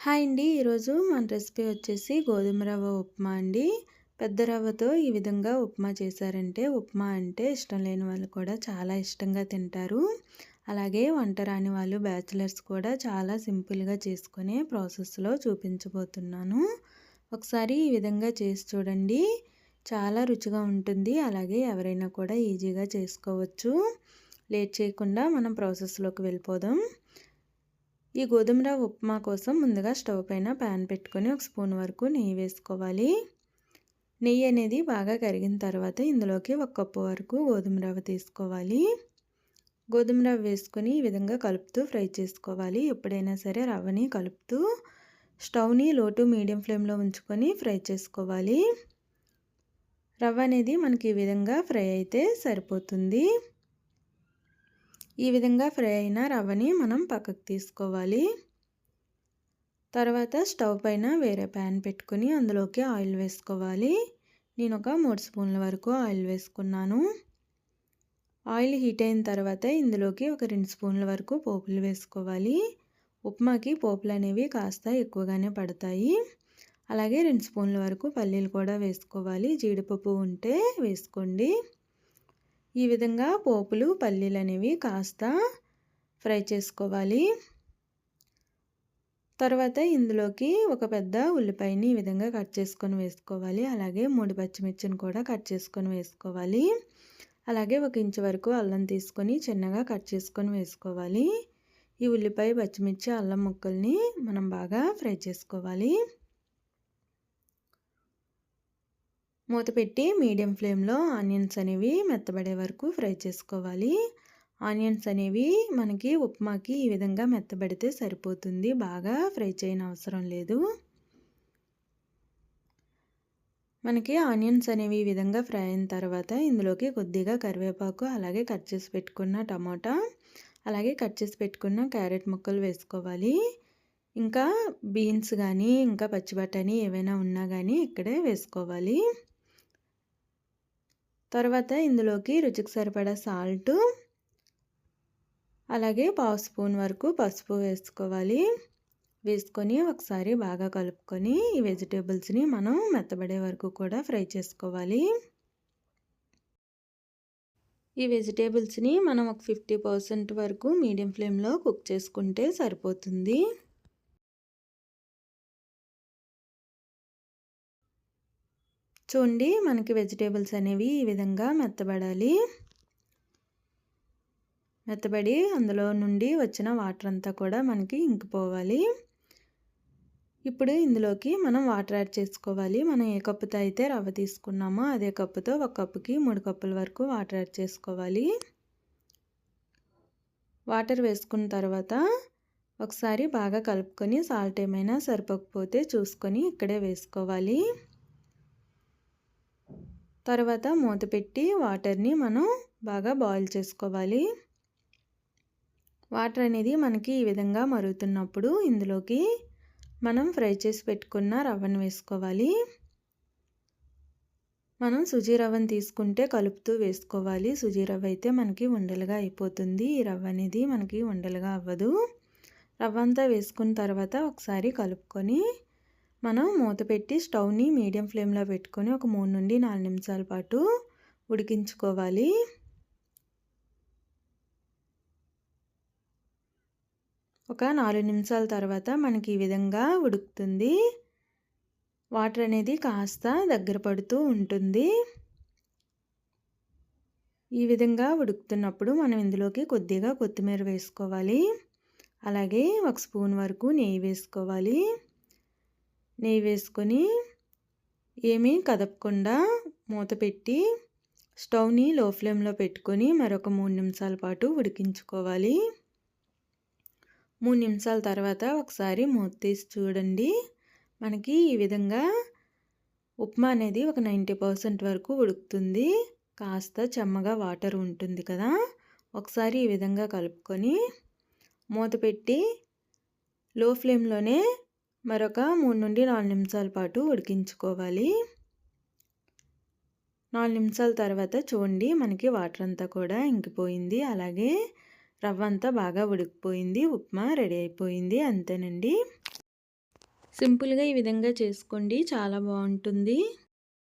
Hi అండి. ఈరోజు మన రెసిపీ వచ్చేసి గోధుమ రవ్వ ఉప్మా అండి. పెద్ద రవ్వతో ఈ విధంగా ఉప్మా చేశారంటే ఉప్మా అంటే ఇష్టం లేని వాళ్ళు కూడా చాలా ఇష్టంగా తింటారు. అలాగే వంట రాని వాళ్ళు బ్యాచిలర్స్ కూడా చాలా సింపుల్గా చేసుకునే ప్రాసెస్లో చూపించబోతున్నాను. ఒకసారి ఈ విధంగా చేసి చూడండి. చాలా రుచిగా ఉంటుంది. అలాగే ఎవరైనా కూడా ఈజీగా చేసుకోవచ్చు. లేట్ చేయకుండా మనం ప్రాసెస్లోకి వెళ్ళిపోదాం. ఈ గోధుమ రవ్వ ఉప్మా కోసం ముందుగా స్టవ్ పైన ప్యాన్ పెట్టుకొని ఒక స్పూన్ వరకు నెయ్యి వేసుకోవాలి. నెయ్యి అనేది బాగా కరిగిన తర్వాత ఇందులోకి ఒక కప్పు వరకు గోధుమ రవ్వ తీసుకోవాలి. గోధుమ రవ్వ వేసుకొని ఈ విధంగా కలుపుతూ ఫ్రై చేసుకోవాలి. ఎప్పుడైనా సరే రవ్వని కలుపుతూ స్టవ్ని లో టు మీడియం ఫ్లేమ్లో ఉంచుకొని ఫ్రై చేసుకోవాలి. రవ్వ అనేది మనకి ఈ విధంగా ఫ్రై అయితే సరిపోతుంది. ఈ విధంగా ఫ్రై అయిన రవ్వని మనం పక్కకు తీసుకోవాలి. తర్వాత స్టవ్ పైన వేరే ప్యాన్ పెట్టుకుని అందులోకి ఆయిల్ వేసుకోవాలి. నేను ఒక మూడు స్పూన్ల వరకు ఆయిల్ వేసుకున్నాను. ఆయిల్ హీట్ అయిన తర్వాత ఇందులోకి ఒక రెండు స్పూన్ల వరకు పోపులు వేసుకోవాలి. ఉప్మాకి పోపులు అనేవి కాస్త ఎక్కువగానే పడతాయి. అలాగే రెండు స్పూన్ల వరకు పల్లీలు కూడా వేసుకోవాలి. జీడిపప్పు ఉంటే వేసుకోండి. ఈ విధంగా పోపులు పల్లీలు అనేవి కాస్త ఫ్రై చేసుకోవాలి. తర్వాత ఇందులోకి ఒక పెద్ద ఉల్లిపాయని ఈ విధంగా కట్ చేసుకొని వేసుకోవాలి. అలాగే మూడు పచ్చిమిర్చిని కూడా కట్ చేసుకొని వేసుకోవాలి. అలాగే ఒక ఇంచు వరకు అల్లం తీసుకొని చిన్నగా కట్ చేసుకొని వేసుకోవాలి. ఈ ఉల్లిపాయ పచ్చిమిర్చి అల్లం ముక్కల్ని మనం బాగా ఫ్రై చేసుకోవాలి. మూత పెట్టి మీడియం ఫ్లేమ్లో ఆనియన్స్ అనేవి మెత్తబడే వరకు ఫ్రై చేసుకోవాలి. ఆనియన్స్ అనేవి మనకి ఉప్మాకి ఈ విధంగా మెత్తబడితే సరిపోతుంది. బాగా ఫ్రై చేయని అవసరం లేదు. మనకి ఆనియన్స్ అనేవి ఈ విధంగా ఫ్రై అయిన తర్వాత ఇందులోకి కొద్దిగా కరివేపాకు అలాగే కట్ చేసి పెట్టుకున్న టమాటా అలాగే కట్ చేసి పెట్టుకున్న క్యారెట్ ముక్కలు వేసుకోవాలి. ఇంకా బీన్స్ కానీ ఇంకా పచ్చి బఠానీ ఏవైనా ఉన్నా కానీ ఇక్కడే వేసుకోవాలి. తర్వాత ఇందులోకి రుచికి సరిపడా సాల్ట్ అలాగే పావు స్పూన్ వరకు పసుపు వేసుకోవాలి. వేసుకొని ఒకసారి బాగా కలుపుకొని ఈ వెజిటేబుల్స్ని మనం మెత్తబడే వరకు కూడా ఫ్రై చేసుకోవాలి. ఈ వెజిటేబుల్స్ని మనం ఒక ఫిఫ్టీ పర్సెంట్ వరకు మీడియం ఫ్లేమ్లో కుక్ చేసుకుంటే సరిపోతుంది. చూడండి మనకి వెజిటేబుల్స్ అనేవి ఈ విధంగా మెత్తబడాలి. మెత్తబడి అందులో నుండి వచ్చిన వాటర్ అంతా కూడా మనకి ఇంకిపోవాలి. ఇప్పుడు ఇందులోకి మనం వాటర్ యాడ్ చేసుకోవాలి. మనం ఏ కప్పుతో అయితే రవ్వ తీసుకున్నామో అదే కప్పుతో ఒక కప్పుకి మూడు కప్పుల వరకు వాటర్ యాడ్ చేసుకోవాలి. వాటర్ వేసుకున్న తర్వాత ఒకసారి బాగా కలుపుకొని సాల్ట్ ఏమైనా సరిపోకపోతే చూసుకొని ఇక్కడే వేసుకోవాలి. తర్వాత మూత పెట్టి వాటర్ని మనం బాగా బాయిల్ చేసుకోవాలి. వాటర్ అనేది మనకి ఈ విధంగా మరుగుతున్నప్పుడు ఇందులోకి మనం ఫ్రై చేసి పెట్టుకున్న రవ్వను వేసుకోవాలి. మనం సుజీ రవ్వను తీసుకుంటే కలుపుతూ వేసుకోవాలి. సుజీ రవ్వ అయితే మనకి ఉండలుగా అయిపోతుంది. ఈ రవ్వ అనేది మనకి ఉండలుగా అవ్వదు. రవ్వ అంతా వేసుకున్న తర్వాత ఒకసారి కలుపుకొని మనం మూత పెట్టి స్టవ్ని మీడియం ఫ్లేమ్లో పెట్టుకొని ఒక మూడు నుండి నాలుగు నిమిషాల పాటు ఉడికించుకోవాలి. ఒక నాలుగు నిమిషాల తర్వాత మనకి ఈ విధంగా ఉడుకుతుంది. వాటర్ అనేది కాస్త దగ్గర పడుతూ ఉంటుంది. ఈ విధంగా ఉడుకుతున్నప్పుడు మనం ఇందులోకి కొద్దిగా కొత్తిమీర వేసుకోవాలి. అలాగే ఒక స్పూన్ వరకు నెయ్యి వేసుకోవాలి. నెయ్యి వేసుకొని ఏమీ కదపకుండా మూత పెట్టి స్టవ్ని లో ఫ్లేమ్లో పెట్టుకొని మరొక మూడు నిమిషాల పాటు ఉడికించుకోవాలి. మూడు నిమిషాల తర్వాత ఒకసారి మూత తీసి చూడండి. మనకి ఈ విధంగా ఉప్మా అనేది ఒక నైంటీ పర్సెంట్ వరకు ఉడుకుతుంది. కాస్త చెమ్మగా వాటర్ ఉంటుంది కదా. ఒకసారి ఈ విధంగా కలుపుకొని మూత పెట్టి లో ఫ్లేమ్లోనే మరొక మూడు నుండి నాలుగు నిమిషాల పాటు ఉడికించుకోవాలి. నాలుగు నిమిషాల తర్వాత చూడండి మనకి వాటర్ అంతా కూడా ఇంకిపోయింది. అలాగే రవ్వ అంతా బాగా ఉడికిపోయింది ఉప్మా రెడీ అయిపోయింది అంతేనండి. సింపుల్గా ఈ విధంగా చేసుకోండి చాలా బాగుంటుంది.